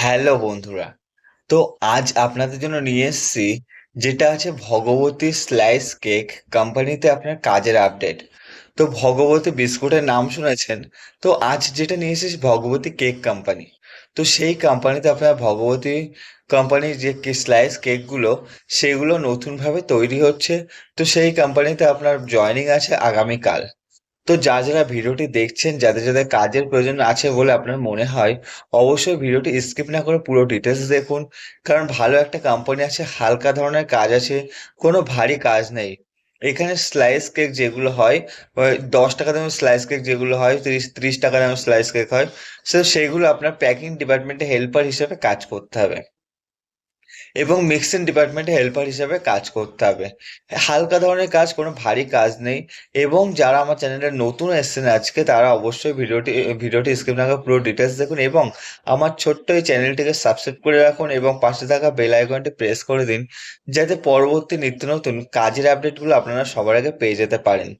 Hello বন্ধুরা। তো আজ আপনাদের জন্য নিয়ে এসেছি, যেটা আছে ভগবতী স্লাইস কেক কোম্পানিতে আপনার কাজের আপডেট। তো ভগবতী বিস্কুটের নাম শুনেছেন? তো আজ যেটা নিয়ে এসেছি ভগবতী কেক কোম্পানি। তো সেই কোম্পানিতে আপনার ভগবতী কোম্পানির যে স্লাইস কেকগুলো, সেগুলো নতুনভাবে তৈরি হচ্ছে। তো সেই কোম্পানিতে আপনার জয়েনিং আছে আগামীকাল। তো যা যারা ভিডিওটি দেখছেন, যাদের যাদের কাজের প্রয়োজন আছে বলে আপনার মনে হয়, অবশ্যই ভিডিওটি স্কিপ না করে পুরো ডিটেলস দেখুন। কারণ ভালো একটা কোম্পানি আছে, হালকা ধরনের কাজ আছে, কোনো ভারী কাজ নেই। এখানে স্লাইস কেক যেগুলো হয় দশ টাকা দামের স্লাইস কেক যেগুলো হয়, তিরিশ, ত্রিশ টাকা দামের স্লাইস কেক হয়, সো, সেগুলো আপনার প্যাকিং ডিপার্টমেন্টে হেল্পার হিসেবে কাজ করতে হবে। এবং মিক্সিং ডিপার্টমেন্টে হেল্পার হিসেবে কাজ করতে হবে। হালকা ধরনের কাজ, কোনো ভারী কাজ নেই এবং যারা আমার চ্যানেলে নতুন এসেছেন আজকে, তারা অবশ্যই ভিডিওটি ভিডিওটি স্ক্রিপ না পুরো ডিটেলস দেখুন এবং আমার ছোট্ট এই চ্যানেলটিকে সাবস্ক্রাইব করে রাখুন এবং পাশে থাকা বেল আইকনটি প্রেস করে দিন, যাতে পরবর্তী নিত্য নতুন কাজের আপডেটগুলো আপনারা সবার আগে পেয়ে যেতে পারেন।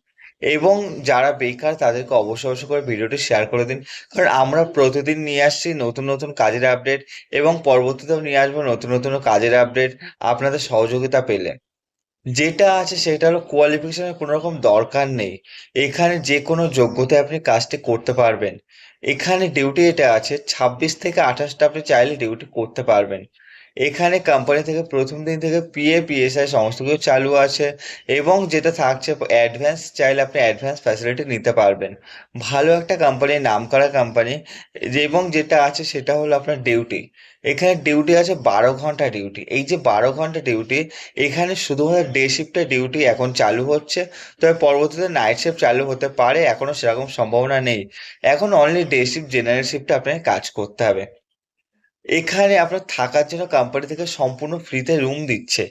এবং যারা বেকার তাদেরকে অবশ্যই অবশ্যই করে ভিডিওটি শেয়ার করে দিন। কারণ আমরা প্রতিদিন নিয়ে আসছি নতুন নতুন কাজের আপডেট এবং পরবর্তীতেও নিয়ে আসব নতুন নতুন কাজের আপডেট আপনাদের সহযোগিতা পেলে। যেটা আছে সেটা হলো কোয়ালিফিকেশনের কোনো রকম দরকার নেই। এখানে যে কোনো যোগ্যতায় আপনি কাজটি করতে পারবেন। এখানে ডিউটি এটা আছে, ছাব্বিশ থেকে আঠাশটা আপনি চাইলে ডিউটি করতে পারবেন। এখানে কোম্পানি থেকে প্রথম দিন থেকে পিএ পিএসআই সমস্ত কিছু চালু আছে এবং যেটা থাকছে অ্যাডভান্স চাইলে আপনি অ্যাডভান্স ফ্যাসিলিটি নিতে পারবেন। ভালো একটা কোম্পানি নাম করা কোম্পানি এবং যেটা আছে সেটা হলো আপনার ডিউটি এখানে ডিউটি আছে বারো ঘণ্টা ডিউটি এই যে বারো ঘণ্টা ডিউটি এখানে শুধুমাত্র ডে শিফটের ডিউটি এখন চালু হচ্ছে। তবে পরবর্তীতে নাইট শিফট চালু হতে পারে এখনও সেরকম সম্ভাবনা নেই। এখন অনলি ডে শিফট জেনারেল শিফটে আপনাকে কাজ করতে হবে। এখানে আপনার থাকার জন্য কোম্পানি থেকে সম্পূর্ণ ফ্রিতে রুম দিচ্ছে।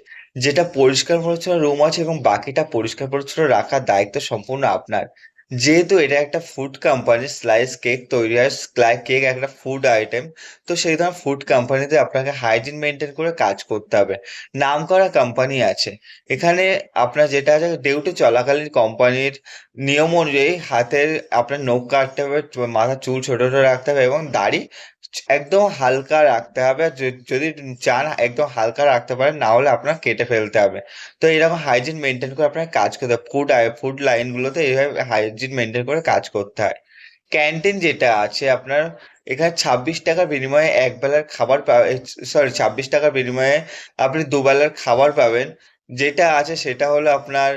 যেটা পরিষ্কার পরিচ্ছন্ন রুম আছে এবং বাকিটা পরিষ্কার পরিচ্ছন্ন রাখার দায়িত্ব সম্পূর্ণ আপনার। যেহেতু এটা একটা ফুড কোম্পানি স্লাইস কেক তৈরি হয় কেক একটা ফুড আইটেম তো সেই ধরনের ফুড কোম্পানিতে আপনাকে হাইজিন মেনটেন করে কাজ করতে হবে। নাম করা কোম্পানি আছে। এখানে আপনার যেটা আছে ডিউটি চলাকালীন কোম্পানির নিয়ম অনুযায়ী হাতের আপনার নখ কাটতে হবে, মাথার চুল ছোট ছোট রাখতে হবে এবং দাড়ি একদম হালকা রাখতে হবে। আর যদি চান একদম হালকা রাখতে পারেন, না হলে আপনার কেটে ফেলতে হবে। তো এরকম হাইজিন মেনটেন করে আপনার কাজ করতে হবে। ফুড ফুড লাইনগুলোতে এইভাবে হাইজিন মেনটেন করে কাজ করতে হয়। ক্যান্টিন যেটা আছে আপনার, এখানে ছাব্বিশ টাকার বিনিময়ে এক বেলার খাবার সরি ছাব্বিশ টাকার বিনিময়ে আপনি দুবেলার খাবার পাবেন। যেটা আছে সেটা হলো আপনার,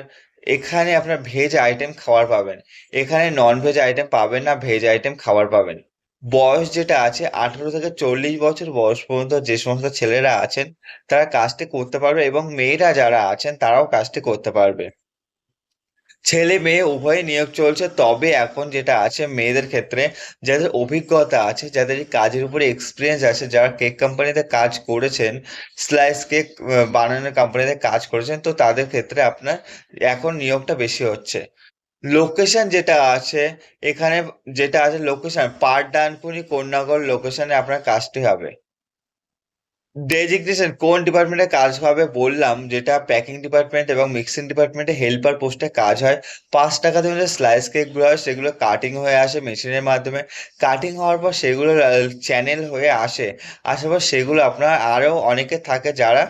এখানে আপনার ভেজ আইটেম খাবার পাবেন। এখানে নন ভেজ আইটেম পাবেন না ভেজ আইটেম খাবার পাবেন। বয়স যেটা আছে, আঠেরো থেকে চল্লিশ বছর বয়স পর্যন্ত যে সমস্ত ছেলেরা আছেন, তারা কাজটি করতে পারবে এবং মেয়েরা যারা আছেন, তারাও কাজটি করতে পারবে। ছেলে মেয়ে উভয়ই নিয়োগ চলছে, তবে এখন যেটা আছে মেয়েদের ক্ষেত্রে, যাদের অভিজ্ঞতা আছে, যাদের কাজের উপরে এক্সপিরিয়েন্স আছে, যারা কেক কোম্পানিতে কাজ করেছেন স্লাইস কেক বানানোর কোম্পানিতে কাজ করেছেন, তো তাদের ক্ষেত্রে আপনার এখন নিয়োগটা বেশি হচ্ছে। লোকেশন যেটা আছে, এখানে যেটা আছে লোকেশন পাঠদানপুরি কন্যাগর লোকেশনে আপনার কাজটি হবে। ডেজিগনেশন কোন ডিপার্টমেন্টে কাজ হবে বললাম, যেটা প্যাকিং ডিপার্টমেন্ট এবং মিক্সিং ডিপার্টমেন্টে হেল্পার পোস্টে কাজ হয়। পাঁচ টাকা দিয়ে যে স্লাইস কেকগুলো হয়, সেগুলো কাটিং হয়ে আসে মেশিনের মাধ্যমে। কাটিং হওয়ার পর সেগুলো চ্যানেল হয়ে আসে। আসার পর সেগুলো আপনার আরও অনেকে থাকে যারা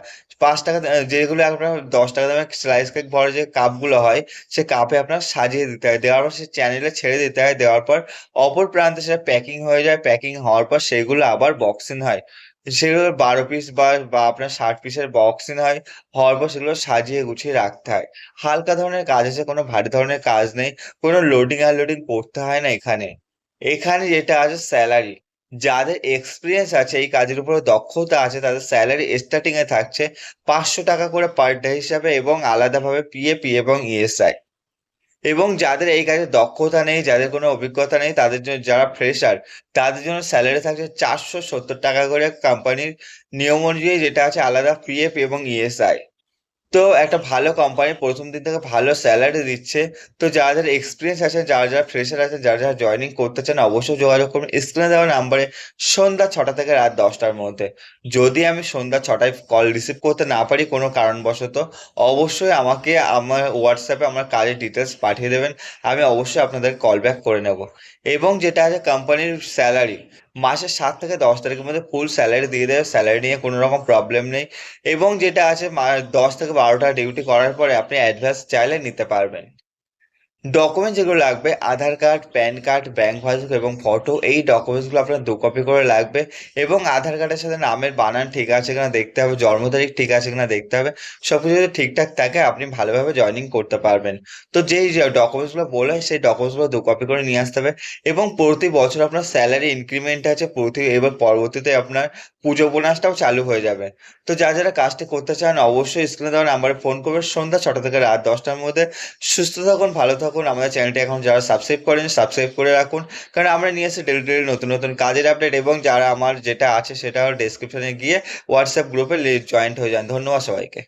পাঁচ টাকা যেগুলো আপনার দশ টাকা দামের স্লাইস কেক ভরে যে কাপগুলো হয়, সে কাপে আপনার সাজিয়ে দিতে হয়। দেওয়ার পর সে চ্যানেলে ছেড়ে দিতে হয়। দেওয়ার পর অপর প্রান্তে সেটা প্যাকিং হয়ে যায়। প্যাকিং হওয়ার পর সেগুলো আবার বক্সিং হয়। সেগুলো বারো পিস বা বা আপনার ষাট পিসের বক্সিং হয়। হওয়ার পর সেগুলো সাজিয়ে গুছিয়ে রাখতে হয়। হালকা ধরনের কাজ আছে, কোনো ভারী ধরনের কাজ নেই। কোনো লোডিং আনলোডিং করতে হয় না এখানে। এখানে যেটা আছে স্যালারি যাদের এক্সপিরিয়েন্স আছে, এই কাজের উপরে দক্ষতা আছে, তাদের স্যালারি স্টার্টিং এ থাকছে পাঁচশো টাকা করে পার ডে হিসাবে এবং আলাদাভাবে পিএপি এবং ইএসআই এবং যাদের এই কাজে দক্ষতা নেই, যাদের কোনো অভিজ্ঞতা নেই, তাদের জন্য যারা ফ্রেশার তাদের জন্য স্যালারি থাকছে চারশো সত্তর টাকা করে কোম্পানির নিয়ম অনুযায়ী যেটা আছে, আলাদা পিএফ এবং ইএসআই তো একটা ভালো কোম্পানি প্রথম দিন থেকে ভালো স্যালারি দিচ্ছে। তো যাদের এক্সপিরিয়েন্স আছে, যারা যারা ফ্রেশার আছে, যারা যারা জয়েনিং করতে চান, অবশ্যই যোগাযোগ করুন। স্ক্রিনে দেওয়া নাম্বারে সন্ধ্যা ছটা থেকে রাত দশটার মধ্যে। যদি আমি সন্ধ্যা ছটায় কল রিসিভ করতে না পারি কোনো কারণবশত, অবশ্যই আমাকে আমার হোয়াটসঅ্যাপে আমার কাজের ডিটেলস পাঠিয়ে দেবেন। আমি অবশ্যই আপনাদের কল ব্যাক করে নেব। এবং যেটা আছে কোম্পানির স্যালারি মাসের সাত থেকে দশ তারিখের মধ্যে ফুল স্যালারি দিয়ে দেবে। স্যালারি নিয়ে কোনো রকম প্রবলেম নেই। এবং যেটা আছে দশ থেকে বারোটা ডিউটি করার পরে আপনি অ্যাডভান্স চাইলে নিতে পারবেন। ডকুমেন্ট যেগুলো লাগবে, Aadhaar card PAN card bank passbook এবং ফটো এই ডকুমেন্টসগুলো আপনার দু কপি করে লাগবে এবং আধার কার্ডের সাথে নামের বানান ঠিক আছে কিনা দেখতে হবে, জন্ম তারিখ ঠিক আছে কিনা দেখতে হবে সব কিছু যদি ঠিকঠাক থাকে আপনি ভালোভাবে জয়েনিং করতে পারবেন। তো যেই ডকুমেন্টসগুলো বলে সেই ডকুমেন্টসগুলো দু কপি করে নিয়ে আসতে হবে এবং প্রতি বছর আপনার স্যালারি ইনক্রিমেন্ট আছে প্রতি, এবার পরবর্তীতে আপনার পুজো বোনাসটাও চালু হয়ে যাবে। তো যারা যারা কাজটি করতে চান অবশ্যই স্ক্রিনে দেওয়া নাম্বারে ফোন করবেন। সন্ধ্যা ছটা থেকে রাত দশটার মধ্যে। সুস্থ থাকুন, ভালো থাকুন। আমাদের চ্যানেলটি এখন যারা সাবস্ক্রাইব করেন সাবস্ক্রাইব করে রাখুন। কারণ আমরা নিয়ে এসে ডেলি ডেলি নতুন নতুন কাজের আপডেট এবং যারা আমার যেটা আছে সেটা ডেসক্রিপশনে গিয়ে হোয়াটসঅ্যাপ গ্রুপে জয়েন্ট হয়ে যান। ধন্যবাদ সবাইকে।